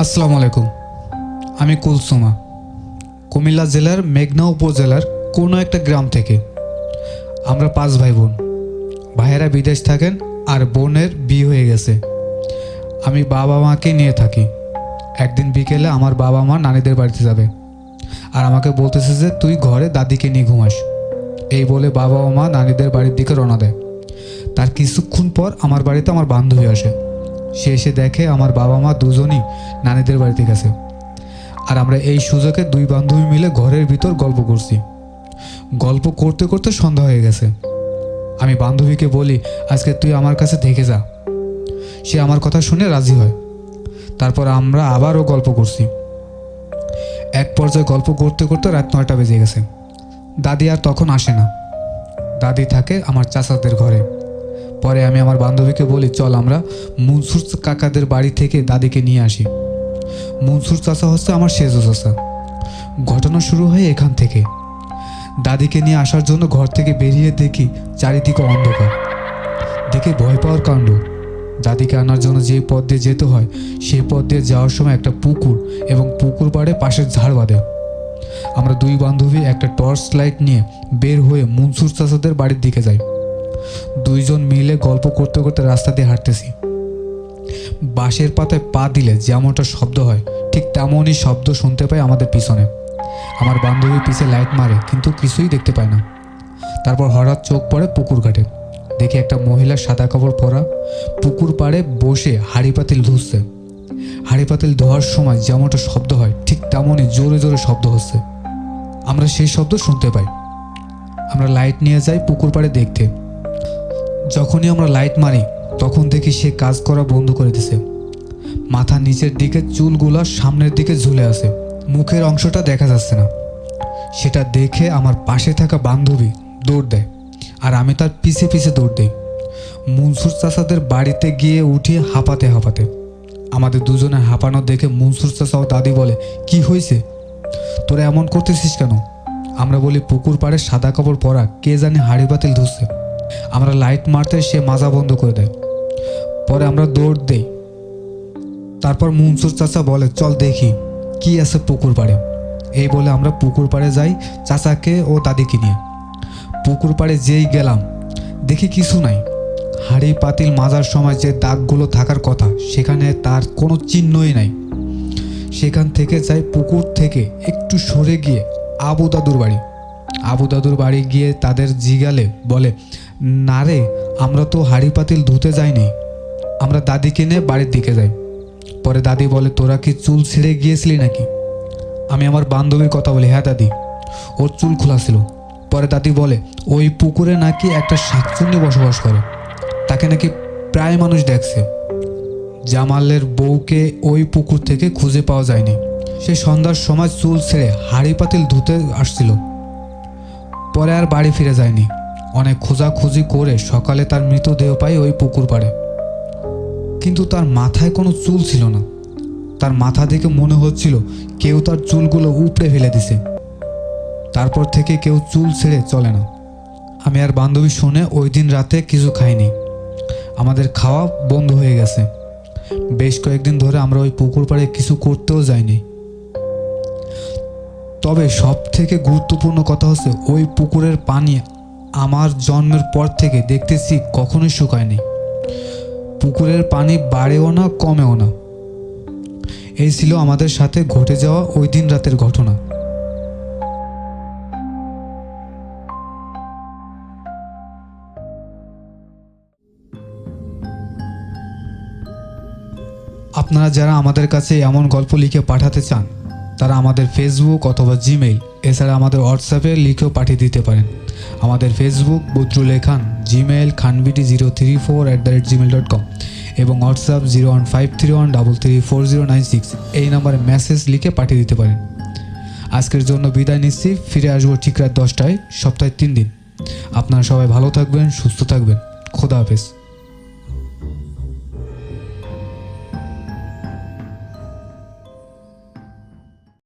আসসালামু আলাইকুম। আমি কুলসুমা। কুমিল্লা জেলার মেঘনা উপজেলার কোনো একটা গ্রাম থেকে। আমরা পাঁচ ভাই বোন ভাইয়েরা বিদেশ থাকেন আর বোনের বিয়ে হয়ে গেছে। আমি বাবা মাকে নিয়ে থাকি। একদিন বিকেলে আমার বাবা মা নানিদের বাড়িতে যাবে। আর আমাকে বলতেছে যে, তুই ঘরে দাদিকে নিয়ে ঘুমাস। এই বলে বাবা মা নানিদের বাড়ির দিকে রওনা দেয়। তার কিছুক্ষণ পর আমার বাড়িতে আমার বান্ধবী আসে। সে এসে দেখে আমার বাবা মা দুজনই নানিদের বাড়িতে গেছে। আর আমরা এই সুযোগে দুই বান্ধবী মিলে ঘরের ভিতর গল্প করছি। গল্প করতে করতে সন্ধ্যা হয়ে গেছে। আমি বান্ধবীকে বলি, আজকে তুই আমার কাছে থেকে যা। সে আমার কথা শুনে রাজি হয়। তারপর আমরা আবারও গল্প করছি। এক পর্যায়ে গল্প করতে করতে রাত নয়টা বেজে গেছে। দাদি আর তখন আসে না। দাদি থাকে আমার চাচাদের ঘরে। পরে আমি আমার বান্ধবীকে বলি, চল আমরা মনসুর কাকাদের বাড়ি থেকে দাদিকে নিয়ে আসি। মনসুর চাচা হচ্ছে আমার সেজো চাচা। ঘটনা শুরু হয় এখান থেকে। দাদিকে নিয়ে আসার জন্য ঘর থেকে বেরিয়ে দেখি চারিদিকে অন্ধকার। দেখে ভয় পাওয়ার কাণ্ড। দাদিকে আনার জন্য যে পথ দিয়ে যেতে হয় সেই পথ দিয়ে যাওয়ার সময় একটা পুকুর এবং পুকুর পাড়ে পাশের ঝাড় বাঁধে। আমরা দুই বান্ধবী একটা টর্চ লাইট নিয়ে বের হয়ে মনসুর চাষাদের বাড়ির দিকে যাই। দুইজন মিলে গল্প করতে করতে রাস্তা দিয়ে হাঁটতেছি। বাঁশের পাতায় পা দিলে যেমনটা শব্দ হয়, ঠিক তেমনই শব্দ শুনতে পাই আমাদের পিছনে। আমার বান্ধবী পিছে লাইট মারে, কিন্তু কিছুই দেখতে পায় না। তারপর হঠাৎ চোখ পড়ে পুকুর ঘাটে। দেখি একটা মহিলা সাদা কাপড় পরা পুকুর পাড়ে বসে হাড়ি পাতিল ধুচ্ছে। হাড়ি পাতিল ধোয়ার সময় যেমনটা শব্দ হয়, ঠিক তেমনই জোরে জোরে শব্দ হচ্ছে। আমরা সেই শব্দ শুনতে পাই। আমরা লাইট নিয়ে যাই পুকুর পাড়ে দেখতে। যখনই আমরা লাইট মারি, তখন দেখি সে কাজ করা বন্ধ করে দিছে। মাথা নিচের দিকে, চুলগুলা সামনের দিকে ঝুলে আছে। মুখের অংশটা দেখা যাচ্ছে না। সেটা দেখে আমার পাশে থাকা বান্ধবী দৌড় দেয়, আর আমি তার পিছে পিছে দৌড় দিই। মনসুর চাচাদের বাড়িতে গিয়ে উঠি হাঁপাতে হাঁপাতে। আমাদের দুজনের হাঁপানো দেখে মনসুর চাচা ও দাদি বলে, কি হয়েছে তোরা এমন করতেছিস কেন? আমরা বলি, পুকুর পাড়ে সাদা কাপড় পরা, কে জানে হাড়ি বাতিল ধুচ্ছে আমরা লাইট মারতে সে মাজা বন্ধ করে দেয়। পরে আমরা দৌড় দেই। তারপর মনসুর চাচা বলে, চল দেখি, কি আছে পুকুর পাড়ে? এই বলে আমরা পুকুর পাড়ে যাই চাচাকে ও দাদিকে নিয়ে। পুকুর পাড়ে যেই গেলাম, দেখি কিছু নাই। হাড়ি পাতিল মাজার সময় যে দাগগুলো থাকার কথা, সেখানে তার কোনো চিহ্নই নাই। সেখান থেকে যাই পুকুর থেকে একটু সরে গিয়ে আবু দাদুর বাড়ি। আবু দাদুর বাড়ি গিয়ে তাদের জিগালে বলে না রে, আমরা তো হাড়ি পাতিল ধুতে যাইনি। আমরা দাদিকে নিয়ে বাড়ির দিকে যাই। পরে দাদি বলে, তোরা কি চুল ছিঁড়ে গিয়েছিলি নাকি? আমি আমার বান্ধবীর কথা বলি হ্যাঁ দাদি, ওর চুল খোলা ছিল। পরে দাদি বলে, ওই পুকুরে নাকি একটা শাকচুন্নি বসবাস করে। তাকে নাকি প্রায় মানুষ দেখছে। জামালের বউকে ওই পুকুর থেকে খুঁজে পাওয়া যায়নি। সে সন্ধ্যার সময় চুল ছেড়ে হাড়ি পাতিল ধুতে আসছিল। পরে আর বাড়ি ফিরে যায়নি। অনেক খোঁজাখুঁজি করে সকালে তার মৃতদেহ পাই ওই পুকুর পাড়ে। কিন্তু তার মাথায় কোনো চুল ছিল না। তার মাথা দেখে মনে হচ্ছিল কেউ তার চুলগুলো উপড়ে ফেলে দিছে। তারপর থেকে কেউ চুল ছেড়ে চলে না। আমি আর বান্ধবী শুনে ওই দিন রাতে কিছু খাইনি। আমাদের খাওয়া বন্ধ হয়ে গেছে। বেশ কয়েকদিন ধরে আমরা ওই পুকুর পাড়ে কিছু করতেও যাইনি। তবে সব থেকে গুরুত্বপূর্ণ কথা হচ্ছে ওই পুকুরের পানি আমার জন্মের পর থেকে দেখতেছি কখনোই শুকায়নি। পুকুরের পানি বাড়েও না, কমেও না। এই ছিল আমাদের সাথে ঘটে যাওয়া ওই দিন রাতের ঘটনা। আপনারা যারা আমাদের কাছে এমন গল্প লিখে পাঠাতে চান তারা আমাদের ফেসবুক অথবা জিমেইল এছাড়া আমাদের হোয়াটসঅ্যাপে লিখেও পাঠিয়ে দিতে পারেন। আমাদের Facebook Badrul Khan Gmail খানবিটি zero three four at the rate Gmail dot com এবং WhatsApp zero one five three one double three four zero nine six এই নাম্বারে মেসেজ লিখে পাঠিয়ে দিতে পারেন। আজকের জন্য বিদায় নিচ্ছি। ফিরে আসব ঠিক রাত দশটায়, সপ্তাহে তিন দিন। আপনারা সবাই ভালো থাকবেন, সুস্থ থাকবেন। খোদা হাফেজ।